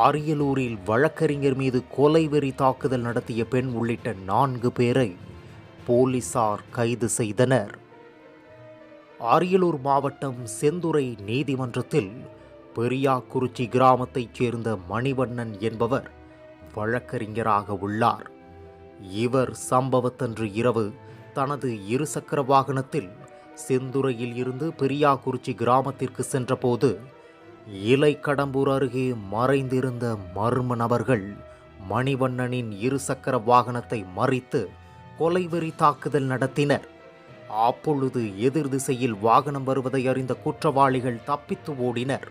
அரியலூரில் வழக்கறிஞர் மீது கொலைவெறி தாக்குதல் நடத்திய பெண் உள்ளிட்ட நான்கு பேரை போலீசார் கைது செய்தனர். அரியலூர் மாவட்டம் செந்துறை நீதிமன்றத்தில் பெரியாக்குறிச்சி கிராமத்தைச் சேர்ந்த மணிவண்ணன் என்பவர் வழக்கறிஞராக உள்ளார். இவர் சம்பவத்தன்று இரவு தனது இருசக்கர வாகனத்தில் செந்துறையில் இருந்து பெரியாக்குறிச்சி கிராமத்திற்கு சென்றபோது இலை கடம்பூர் அருகே மறைந்திருந்த மர்ம நபர்கள் மணிவண்ணனின் இருசக்கர வாகனத்தை மறித்து கொலைவெறி தாக்குதல் நடத்தினர். அப்பொழுது எதிர் திசையில் வாகனம் வருவதை அறிந்த குற்றவாளிகள் தப்பித்து ஓடினர்.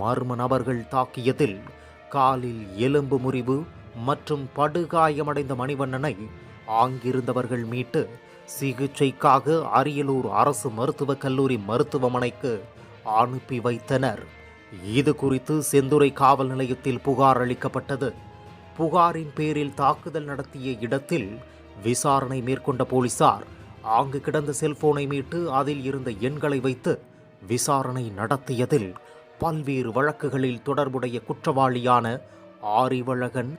மர்ம நபர்கள் தாக்கியதில் காலில் எலும்பு முறிவு மற்றும் படுகாயமடைந்த மணிவண்ணனை ஆங்கிருந்தவர்கள் மீட்டு சிகிச்சைக்காக அரியலூர் அரசு மருத்துவக் கல்லூரி மருத்துவமனைக்கு அனுப்பி வைத்தனர். இது குறித்து செந்துறை காவல் நிலையத்தில் புகார் அளிக்கப்பட்டது. புகாரின் பேரில் தாக்குதல் நடத்திய இடத்தில் விசாரணை மேற்கொண்ட போலீசார் ஆங்கு கிடந்த செல்போனை மீட்டு அதில் இருந்த எண்களை வைத்து விசாரணை நடத்தியதில் பல்வேறு வழக்குகளில் தொடர்புடைய குற்றவாளியான ஆரிவழகன்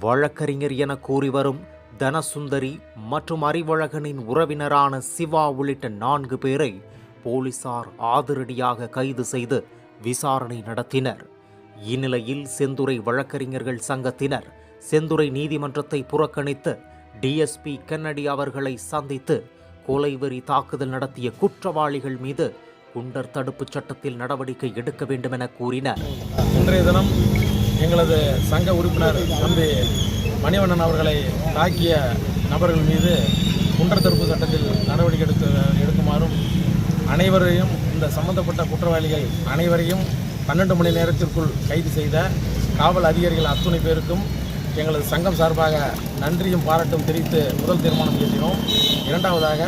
வழக்கறிஞர் என கூறி வரும் தனசுந்தரி மற்றும் அறிவழகனின் உறவினரான சிவா உள்ளிட்ட நான்கு பேரை போலீசார் ஆதிரடியாக கைது செய்து விசாரணை நடத்தினர். இந்நிலையில் செந்துறை வழக்கறிஞர்கள் சங்கத்தினர் செந்துறை நீதிமன்றத்தை புறக்கணித்து டிஎஸ்பி கன்னடி அவர்களை சந்தித்து கொலைவெறி தாக்குதல் நடத்திய குற்றவாளிகள் மீது குண்டர் தடுப்புச் சட்டத்தில் நடவடிக்கை எடுக்க வேண்டும் என கூறினர். இன்றைய தினம் எங்களது சங்க உறுப்பினர் தம்பி மணிவண்ணன் அவர்களை தாக்கிய நபர்கள் மீது குண்டர் தடுப்பு சட்டத்தில் நடவடிக்கை எடுத்து எடுக்குமாறும் அனைவரையும் இந்த சம்பந்தப்பட்ட குற்றவாளிகள் அனைவரையும் பன்னெண்டு மணி நேரத்திற்குள் கைது செய்த காவல் அதிகாரிகள் அத்துணை பேருக்கும் எங்களது சங்கம் சார்பாக நன்றியும் பாராட்டும் தெரிவித்து முதல் தீர்மானம் இயற்றினோம். இரண்டாவதாக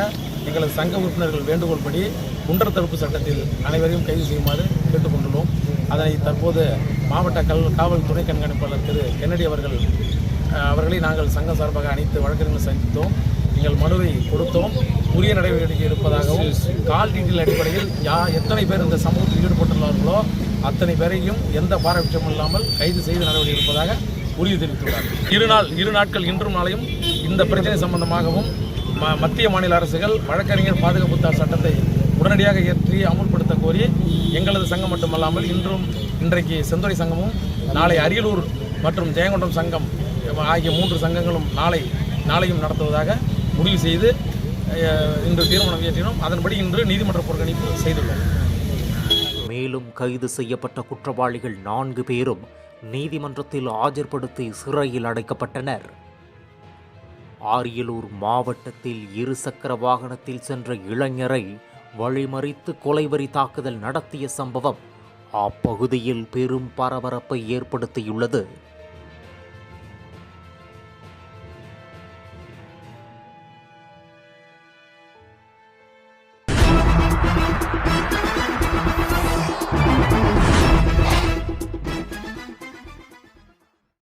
எங்களது சங்க உறுப்பினர்கள் வேண்டுகோள் படி குண்டர் தடுப்பு சட்டத்தில் அனைவரையும் கைது செய்யுமாறு கேட்டுக்கொண்டுள்ளோம். அதனை தற்போது மாவட்ட கல் காவல் துணை கண்காணிப்பாளர் திரு கென்னடி அவர்கள் அவர்களை நாங்கள் சங்கம் சார்பாக அனைத்து வழக்கறிஞர்கள் சந்தித்தோம். எங்கள் மனுவை கொடுத்தோம். உரிய நடவடிக்கை எடுப்பதாகவும் கால் டீட்டெயில் அடிப்படையில் யா எத்தனை பேர் இந்த சமூகத்தில் ஈடுபட்டுள்ளார்களோ அத்தனை பேரையும் எந்த பாரபட்சமும் இல்லாமல் கைது செய்து நடவடிக்கை எடுப்பதாக உறுதி தெரிவித்துள்ளார். இரு நாள் இரு நாட்கள் இன்றும் நாளையும் இந்த பிரச்சனை சம்பந்தமாகவும் ம- மத்திய மாநில அரசுகள் வழக்கறிஞர் பாதுகாப்புத்தார் சட்டத்தை உடனடியாக இயற்றி அமுல்படுத்த கோரி எங்களது சங்கம் மட்டுமல்லாமல் இன்றும் இன்றைக்கு செந்துறை சங்கமும் நாளை அரியலூர் மற்றும் ஜெயங்கொண்டம் சங்கம் ஆகிய மூன்று சங்கங்களும் நாளை நாளையும் நடத்துவதாக முடிவு செய்து இன்று தீர்மானம் இயற்றினோம். அதன்படி இன்று நீதிமன்ற புறக்கணிப்பு செய்துள்ளோம். மேலும் கைது செய்யப்பட்ட குற்றவாளிகள் நான்கு பேரும் நீதிமன்றத்தில் ஆஜர்படுத்தி சிறையில் அடைக்கப்பட்டனர். ஆரியலூர் மாவட்டத்தில் இருசக்கர வாகனத்தில் சென்ற இளைஞரை வழிமறித்து கொலைவரி தாக்குதல் நடத்திய சம்பவம் அப்பகுதியில் பெரும் பரபரப்பை ஏற்படுத்தியுள்ளது.